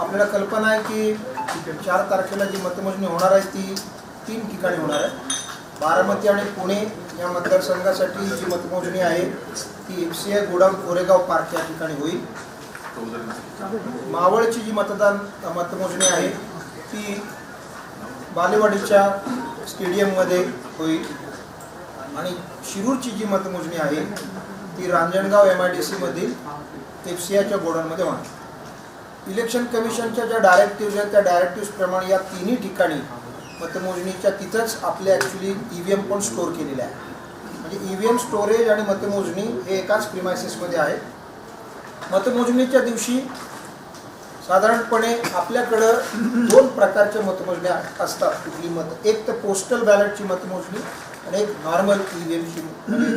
आपल्याला कल्पना आहे की चार तारखेला जी मतमोजणी होणार आहे ती तीन ठिकाणी होणार आहे. बारामती आणि पुणे या मतदारसंघासाठी जी मतमोजणी आहे ती F C I godown Koregaon park या ठिकाणी होईल. मावळची जी मतदान मतमोजणी आहे ती बालेवाडीच्या स्टेडियममध्ये होईल. आणि शिरूरची जी मतमोजणी आहे ती रांजणगाव एम आय डी सीमधील एफ सी आयच्या गोडाऊनमध्ये होणार. इलेक्शन कमिशनच्या ज्या डायरेक्टिव्ह आहेत त्या डायरेक्टिव्ह प्रमाणे या तिन्ही ठिकाणी मतमोजणीच्या तिथंच आपले ॲक्च्युली ई व्ही एम पण स्टोअर केलेले आहे म्हणजे ई व्ही एम स्टोरेज आणि मतमोजणी हे एकाच प्रिमायसेसमध्ये आहे. मतमोजणीच्या दिवशी साधारणपणे आपल्याकडं दोन प्रकारच्या मतमोजण्या असतात. कुठली मत एक तर पोस्टल बॅलेटची मतमोजणी आणि एक नॉर्मल ई व्ही एमची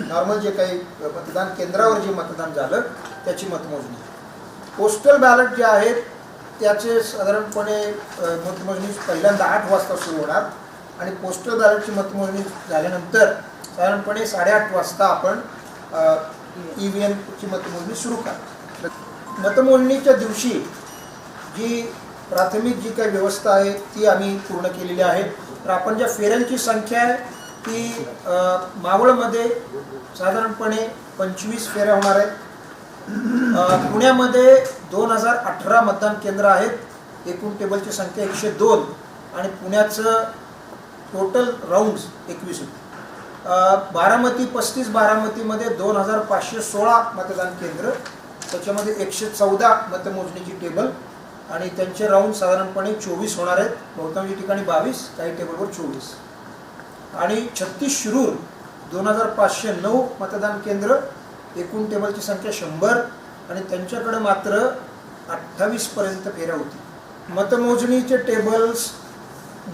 नॉर्मल जे काही मतदान केंद्रावर जे मतदान झालं त्याची मतमोजणी. पोस्टल बॅलेट जे आहेत त्याचे साधारणपणे मतमोजणी पहिल्यांदा आठ वाजता सुरू होणार. आणि पोस्टल बॅलेटची मतमोजणी झाल्यानंतर साधारणपणे साडेआठ वाजता आपण ई व्ही एमची मतमोजणी सुरू करा मतमोजणीच्या दिवशी जी प्राथमिक जी काही व्यवस्था आहे ती आम्ही पूर्ण केलेली आहे. तर आपण ज्या फेऱ्यांची संख्या आहे ती मावळमध्ये साधारणपणे पंचवीस फेऱ्या होणार आहेत. पुण्यामध्ये दोन हजार अठरा मतदान केंद्र आहेत. एकूण टेबलची संख्या एकशे दोन आणि पुण्याचं टोटल राऊंड्स एकवीस होते. बारामती पस्तीस बारामतीमध्ये दोन हजार पाचशे सोळा मतदान केंद्र. त्याच्यामध्ये एकशे चौदा मतमोजणीची टेबल आणि त्यांचे राऊंड साधारणपणे चोवीस होणार आहेत. बहुतांश ठिकाणी बावीस काही टेबलवर चोवीस. आणि छत्तीस शिरूर दोन हजार पाचशे नऊ मतदान केंद्र एकूण टेबलची संख्या शंभर आणि त्यांच्याकडे मात्र अठ्ठावीसपर्यंत फेऱ्या होती. मतमोजणीचे टेबल्स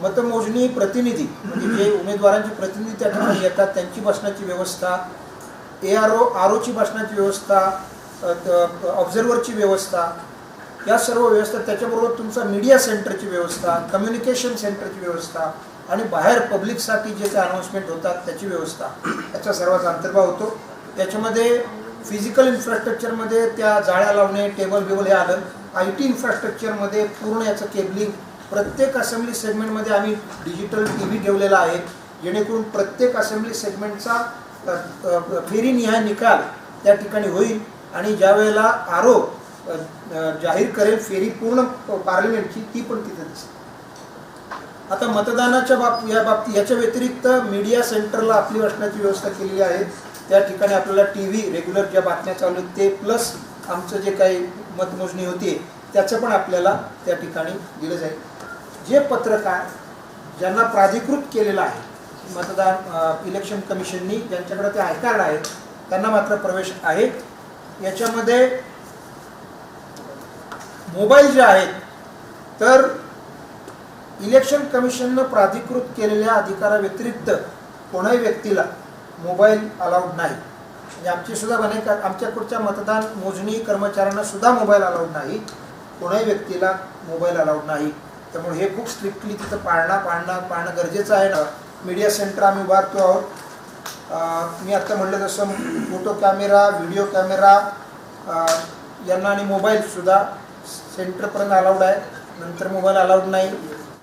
मतमोजणी प्रतिनिधी म्हणजे जे उमेदवारांचे प्रतिनिधी त्या ठिकाणी येतात त्यांची बसण्याची व्यवस्था ए आर ओ आर ओची बसण्याची व्यवस्था ऑब्झर्वरची व्यवस्था या सर्व व्यवस्था त्याच्याबरोबर तुमचा मीडिया सेंटरची व्यवस्था कम्युनिकेशन सेंटरची व्यवस्था आणि बाहेर पब्लिकसाठी जे काही अनाऊन्समेंट होतात त्याची व्यवस्था. याचा सर्वांचा अंतर्भाव होतो. त्याच्यामध्ये फिजिकल इन्फ्रास्ट्रक्चरमध्ये त्या जाळ्या लावणे टेबल बिबल हे आलं. आय टी इन्फ्रास्ट्रक्चरमध्ये पूर्ण याचं केबलिंग प्रत्येक असेंब्ली सेगमेंटमध्ये आम्ही डिजिटल टी व्ही ठेवलेला आहे. जेणेकरून प्रत्येक असेंब्ली सेगमेंटचा अ, अ, फेरीनिहाय निकाल त्या ठिकाणी होईल. आणि ज्या वेळेला आरो जाहीर करेल फेरी पूर्ण पार्लमेंटची ती पण तिथे दिसेल. आता मतदानाच्या बाब या बाबतीत याच्या व्यतिरिक्त मीडिया सेंटरला आपली बसण्याची व्यवस्था केलेली आहे. त्या ठिकाणी आपल्याला टी व्ही रेग्युलर ज्या बातम्या चालू आहेत ते प्लस आमचं जे काही मतमोजणी होती त्याचं पण आपल्याला त्या ठिकाणी दिलं जाईल. जे पत्रकार ज्यांना प्राधिकृत केलेलं आहे मतदान इलेक्शन कमिशननी ज्यांच्याकडे ते आयकार्ड आहे त्यांना मात्र प्रवेश आहे. याच्यामध्ये मोबाईल जे आहेत तर इलेक्शन कमिशननं प्राधिकृत केलेल्या अधिकाराव्यतिरिक्त कोणाही व्यक्तीला मोबाईल अलाउड नाही. म्हणजे आमची सुद्धा अनेक आमच्याकडच्या मतदान मोजणी कर्मचाऱ्यांना सुद्धा मोबाईल अलाउड नाही. कोणाही व्यक्तीला मोबाईल अलाउड नाही. त्यामुळे हे खूप स्ट्रिक्टली तिथं पाळणं पाळणं पाळणं गरजेचं आहे ना. मीडिया सेंटर आम्ही उभारतो आहोत. मी आत्ता म्हटलं तसं फोटो कॅमेरा व्हिडिओ कॅमेरा यांना आणि मोबाईलसुद्धा सेंटरपर्यंत अलाउड आहे. नंतर मोबाईल अलाउड नाही.